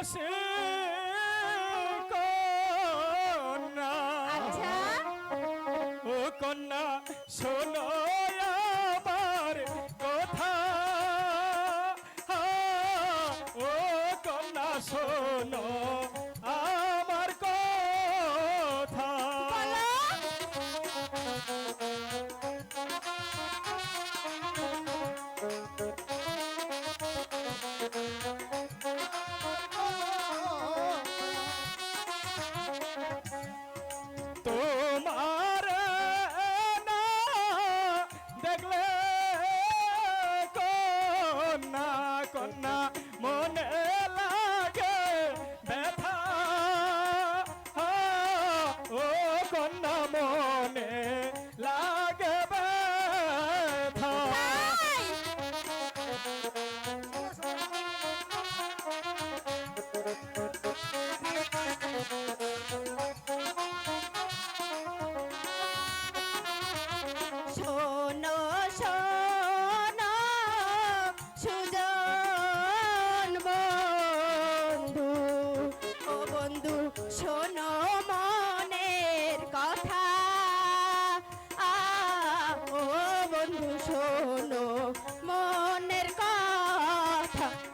বসে কন্যা আচ্ছা। ও কন্যা তোমার না দেখলে কন্যা কন্যা মনে কথা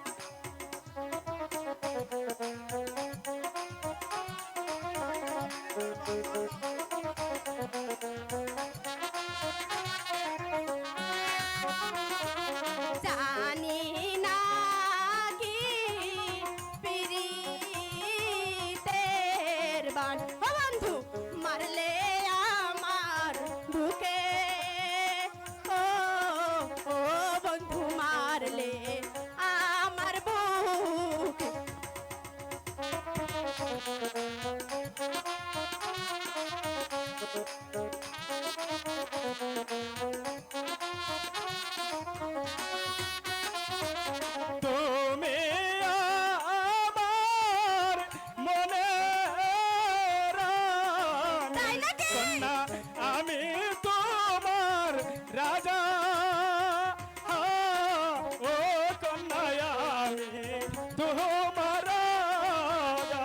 রাজা ও কন্যা আমি তোমার রাজা